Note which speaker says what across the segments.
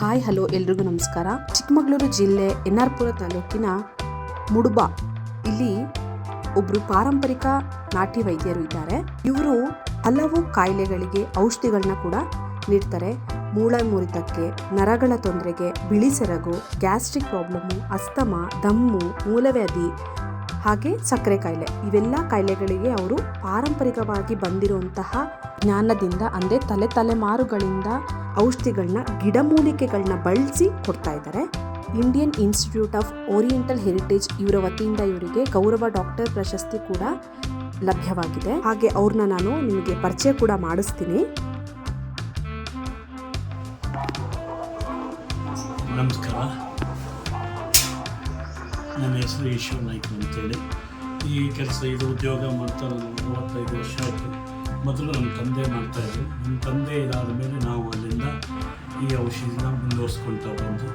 Speaker 1: Hi, hello, ಎಲ್ರಿಗೂ ನಮಸ್ಕಾರ. ಚಿಕ್ಕಮಗಳೂರು ಜಿಲ್ಲೆ ಎನ್ ಆರ್ ಪುರ ತಾಲೂಕಿನ ಮುಡುಬ. ಇಲ್ಲಿ ಒಬ್ರು ಪಾರಂಪರಿಕ ನಾಟಿ ವೈದ್ಯರು ಇದ್ದಾರೆ. ಇವರು ಹಲವು ಕಾಯಿಲೆಗಳಿಗೆ ಔಷಧಿಗಳನ್ನ ಕೂಡ ನೀಡ್ತಾರೆ. ಮೂಳ ಮುರಿತಕ್ಕೆ, ನರಗಳ ತೊಂದರೆಗೆ, ಬಿಳಿ ಸೆರಗು, ಗ್ಯಾಸ್ಟ್ರಿಕ್ ಪ್ರಾಬ್ಲಮ್ಮು ಅಸ್ತಮ, ದಮ್ಮು, ಮೂಲವ್ಯಾಧಿ ಹಾಗೆ ಸಕ್ಕರೆ ಕಾಯಿಲೆ. ಇವೆಲ್ಲ ಕಾಯಿಲೆಗಳಿಗೆ ಅವರು ಪಾರಂಪರಿಕವಾಗಿ ಬಂದಿರುವಂತಹ ಜ್ಞಾನದಿಂದ, ಅಂದರೆ ತಲೆ ತಲೆಮಾರುಗಳಿಂದ ಔಷಧಿಗಳನ್ನ ಗಿಡಮೂಲಿಕೆಗಳನ್ನ ಬಳಸಿ ಕೊಡ್ತಾ ಇದ್ದಾರೆ. Indian Institute of Oriental Heritage ಇವರ ವತಿಯಿಂದ ಇವರಿಗೆ ಗೌರವ ಡಾಕ್ಟರ್ ಪ್ರಶಸ್ತಿ ಕೂಡ ಲಭ್ಯವಾಗಿದೆ. ಹಾಗೆ ಅವ್ರನ್ನ ನಾನು ನಿಮಗೆ ಪರಿಚಯ ಕೂಡ ಮಾಡಿಸ್ತೀನಿ.
Speaker 2: ನಮಸ್ಕಾರ. ನನ್ನ ಹೆಸರು ಈಶ್ವರ್ ನಾಯ್ಕ ಅಂತೇಳಿ. ಈ ಕೆಲಸ ಇದು ಉದ್ಯೋಗ ಮಾಡ್ತಾ ಮೂವತ್ತೈದು ವರ್ಷ ಆಯಿತು. ಮೊದಲು ನಮ್ಮ ತಂದೆ ಮಾಡ್ತಾಯಿದ್ರು ನಮ್ಮ ತಂದೆ ಇದಾದ ಮೇಲೆ ನಾವು ಅಲ್ಲಿಂದ ಈ ಔಷಧಿನ ಮುಂದುವರ್ಸ್ಕೊಳ್ತಾ ಬಂದು,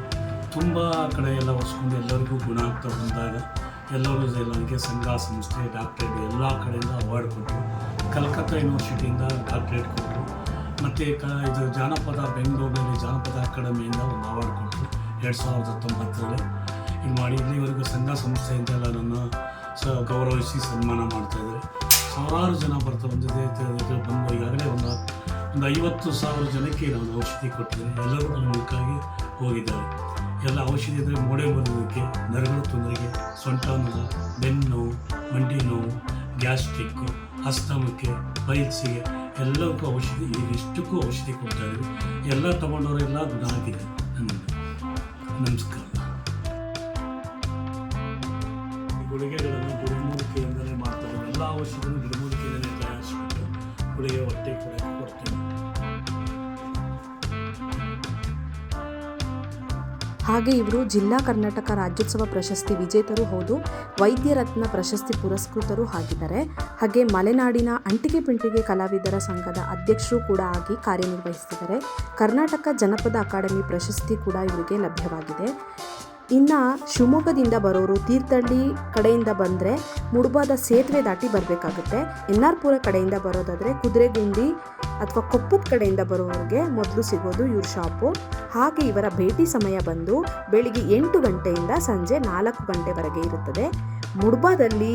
Speaker 2: ತುಂಬ ಕಡೆ ಎಲ್ಲ ಹೊಸ್ಕೊಂಡು ಎಲ್ಲರಿಗೂ ಗುಣ ಆಗ್ತಾ ಬಂದಾಗ, ಎಲ್ಲರೂ ನನಗೆ ಸಂಘ, ಸಂಸ್ಥೆ ಡಾಕ್ಟ್ರೇಟ್ ಎಲ್ಲ ಕಡೆಯಿಂದ ಅವಾರ್ಡ್ ಕೊಟ್ಟರು ಕಲ್ಕತ್ತಾ ಯೂನಿವರ್ಸಿಟಿಯಿಂದ ಡಾಕ್ಟ್ರೇಟ್ ಕೊಟ್ಟರು ಮತ್ತು ಕ, ಇದು ಜಾನಪದ ಬೆಂಗಳೂರಿನಲ್ಲಿ ಜಾನಪದ ಅಕಾಡೆಮಿಯಿಂದ ಒಂದು ಅವಾರ್ಡ್ ಕೊಟ್ಟರು ಎರಡು ಸಾವಿರದ ಹತ್ತೊಂಬತ್ತರಲ್ಲಿ. ಇದು ಮಾಡಿ ಇಲ್ಲಿವರೆಗೂ ಸಂಘ ಸಂಸ್ಥೆ ಅಂತೆಲ್ಲ ನನ್ನ ಸ ಗೌರವಿಸಿ ಸನ್ಮಾನ ಮಾಡ್ತಾಯಿದ್ದಾರೆ ಸಾವಿರಾರು ಜನ ಬರ್ತಾ ಬಂದಿದೆ ಬಂದು ಈಗಾಗಲೇ ಒಂದು ಒಂದು ಐವತ್ತು ಸಾವಿರ ಜನಕ್ಕೆ ನಾನು ಔಷಧಿ ಕೊಟ್ಟಿದ್ದೇನೆ. ಎಲ್ಲರೂ ನನ್ನ ಹೋಗಿದ್ದಾರೆ. ಎಲ್ಲ ಔಷಧಿ ಅಂದರೆ ಮೋಡೆ ಬರೋದಕ್ಕೆ ನರಗಳ ತೊಂದರೆಗೆ ಸೊಂಟ ನೋವು ಬೆನ್ನು ನೋವು, ಮಂಡಿ ನೋವು ಗ್ಯಾಸ್ಟ್ರಿಕ್ಕು ಅಸ್ತಮಕ್ಕೆ ಪೈಲ್ಸಿಗೆ ಎಲ್ಲಕ್ಕೂ ಔಷಧಿ, ಇದಿಷ್ಟಕ್ಕೂ ಔಷಧಿ ಕೊಡ್ತಾ ಇದ್ದೀವಿ. ಎಲ್ಲ ತಗೊಂಡವರೆಲ್ಲ ಗುಣ ಆಗಿದೆ. ನಮಸ್ಕಾರ. ಗುಳಿಗೆಗಳನ್ನು ಗಿಡಮೂಲಿಕೆಯಿಂದಲೇ ಮಾಡ್ತಾರೆ. ಎಲ್ಲ ಔಷಧಿಯನ್ನು ಗಿಡಮೂಲಿಕೆಯಿಂದಲೇ ತಯಾರಿಸಿಕೊಂಡು ಗುಳಿಗೆ ಹೊಟ್ಟೆ ಕೂಡ, ಕೊಡ್ತೇನೆ.
Speaker 1: ಹಾಗೆ ಇವರು ಜಿಲ್ಲಾ ಕರ್ನಾಟಕ ರಾಜ್ಯೋತ್ಸವ ಪ್ರಶಸ್ತಿ ವಿಜೇತರು ಹೌದು, ವೈದ್ಯರತ್ನ ಪ್ರಶಸ್ತಿ ಪುರಸ್ಕೃತರು ಆಗಿದ್ದಾರೆ. ಹಾಗೆ ಮಲೆನಾಡಿನ ಅಂಟಿಗೆ ಪಿಂಟಿಗೆ ಕಲಾವಿದರ ಸಂಘದ ಅಧ್ಯಕ್ಷರು ಕೂಡ ಆಗಿ ಕಾರ್ಯನಿರ್ವಹಿಸಿದ್ದಾರೆ ಕರ್ನಾಟಕ ಜನಪದ ಅಕಾಡೆಮಿ ಪ್ರಶಸ್ತಿ ಕೂಡ ಇವರಿಗೆ ಲಭ್ಯವಾಗಿದೆ. ಇನ್ನು ಶಿವಮೊಗ್ಗದಿಂದ ಬರೋರು ತೀರ್ಥಹಳ್ಳಿ ಕಡೆಯಿಂದ ಬಂದರೆ ಮುಡುಬಾದ ಸೇತುವೆ ದಾಟಿ ಬರಬೇಕಾಗುತ್ತೆ. ಎನ್ ಆರ್ ಕಡೆಯಿಂದ ಬರೋದಾದರೆ ಕುದುರೆಗುಂಡಿ ಅಥವಾ ಕೊಪ್ಪದ ಕಡೆಯಿಂದ ಬರೋರಿಗೆ ಮೊದಲು ಸಿಗೋದು ಇವ್ರ ಶಾಪು. ಹಾಗೆ ಇವರ ಭೇಟಿ ಸಮಯ ಬಂದು ಬೆಳಿಗ್ಗೆ ಎಂಟು ಗಂಟೆಯಿಂದ ಸಂಜೆ ನಾಲ್ಕು ಗಂಟೆವರೆಗೆ ಇರುತ್ತದೆ. ಮುಡ್ಬಾದಲ್ಲಿ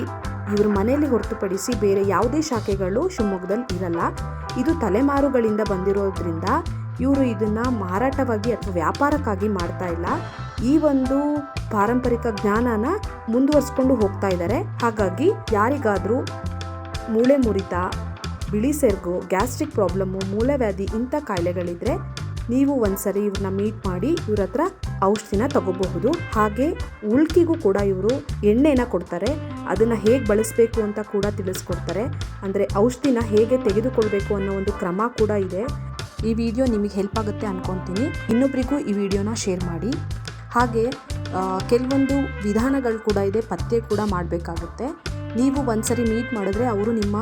Speaker 1: ಇವ್ರ ಮನೆಯಲ್ಲಿ ಹೊರತುಪಡಿಸಿ ಬೇರೆ ಯಾವುದೇ ಶಾಖೆಗಳು ಶಿವಮೊಗ್ಗದಲ್ಲಿ ಇರಲ್ಲ. ಇದು ತಲೆಮಾರುಗಳಿಂದ ಬಂದಿರೋದ್ರಿಂದ ಇವರು ಇದನ್ನು ಮಾರಾಟವಾಗಿ ಅಥವಾ ವ್ಯಾಪಾರಕ್ಕಾಗಿ ಮಾಡ್ತಾ ಇಲ್ಲ. ಈ ಒಂದು ಪಾರಂಪರಿಕ ಜ್ಞಾನನ ಮುಂದುವರಿಸ್ಕೊಂಡು ಹೋಗ್ತಾ ಇದ್ದಾರೆ ಹಾಗಾಗಿ ಯಾರಿಗಾದರೂ ಮೂಳೆ ಮುರಿತ, ಬಿಳಿ ಸೆರ್ಗು, ಗ್ಯಾಸ್ಟ್ರಿಕ್ ಪ್ರಾಬ್ಲಮ್ಮು ಮೂಲವ್ಯಾಧಿ ಇಂಥ ಕಾಯಿಲೆಗಳಿದ್ದರೆ ನೀವು ಒಂದ್ಸರಿ ಇವ್ರನ್ನ ಮೀಟ್ ಮಾಡಿ ಇವ್ರ ಹತ್ರ ಔಷಧಿನ ತಗೋಬಹುದು. ಹಾಗೆ ಉಳ್ಕಿಗೂ ಕೂಡ ಇವರು ಎಣ್ಣೆನ ಕೊಡ್ತಾರೆ. ಅದನ್ನು ಹೇಗೆ ಬಳಸಬೇಕು ಅಂತ ಕೂಡ ತಿಳಿಸ್ಕೊಡ್ತಾರೆ. ಅಂದರೆ ಔಷಧಿನ ಹೇಗೆ ತೆಗೆದುಕೊಳ್ಬೇಕು ಅನ್ನೋ ಒಂದು ಕ್ರಮ ಕೂಡ ಇದೆ. ಈ ವಿಡಿಯೋ ನಿಮಗೆ ಹೆಲ್ಪ್ ಆಗುತ್ತೆ ಅನ್ಕೊತೀನಿ. ಇನ್ನೊಬ್ರಿಗೂ ಈ ವಿಡಿಯೋನ ಶೇರ್ ಮಾಡಿ. ಹಾಗೆ ಕೆಲವೊಂದು ವಿಧಾನಗಳು ಕೂಡ ಇದೆ ಪತ್ತೆ ಕೂಡ ಮಾಡಬೇಕಾಗುತ್ತೆ. ನೀವು ಒಂದ್ಸರಿ ಮೀಟ್ ಮಾಡಿದ್ರೆ ಅವರು ನಿಮ್ಮ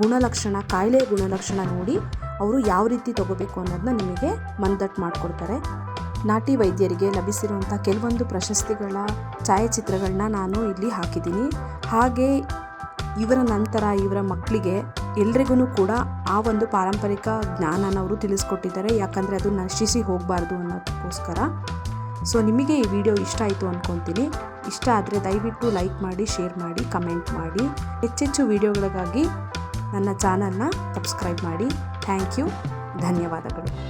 Speaker 1: ಗುಣಲಕ್ಷಣ, ಕಾಯಿಲೆ ಗುಣಲಕ್ಷಣ ನೋಡಿ ಅವರು ಯಾವ ರೀತಿ ತಗೋಬೇಕು ಅನ್ನೋದನ್ನ ನಿಮಗೆ ಮನದಟ್ಟು ಮಾಡಿಕೊಡ್ತಾರೆ. ನಾಟಿ ವೈದ್ಯರಿಗೆ ಲಭಿಸಿರುವಂಥ ಕೆಲವೊಂದು ಪ್ರಶಸ್ತಿಗಳ ಛಾಯಾಚಿತ್ರಗಳನ್ನ ನಾನು ಇಲ್ಲಿ ಹಾಕಿದ್ದೀನಿ. ಹಾಗೆ ಇವರ ನಂತರ ಇವರ ಮಕ್ಕಳಿಗೆ ಎಲ್ರಿಗೂ ಕೂಡ ಆ ಒಂದು ಪಾರಂಪರಿಕ ಜ್ಞಾನನ ಅವರು ತಿಳಿಸ್ಕೊಟ್ಟಿದ್ದಾರೆ. ಯಾಕಂದರೆ ಅದು ನಶಿಸಿ ಹೋಗಬಾರ್ದು ಅನ್ನೋದಕ್ಕೋಸ್ಕರ. ಸೊ, ನಿಮಗೆ ಈ ವಿಡಿಯೋ ಇಷ್ಟ ಆಯಿತು ಅಂದ್ಕೊತೀನಿ ಇಷ್ಟ ಆದರೆ ದಯವಿಟ್ಟು ಲೈಕ್ ಮಾಡಿ, ಶೇರ್ ಮಾಡಿ, ಕಮೆಂಟ್ ಮಾಡಿ. ಹೆಚ್ಚೆಚ್ಚು ವಿಡಿಯೋಗಳಿಗಾಗಿ ನನ್ನ ಚಾನಲ್ನ ಸಬ್ಸ್ಕ್ರೈಬ್ ಮಾಡಿ. Thank you. ಧನ್ಯವಾದಗಳು.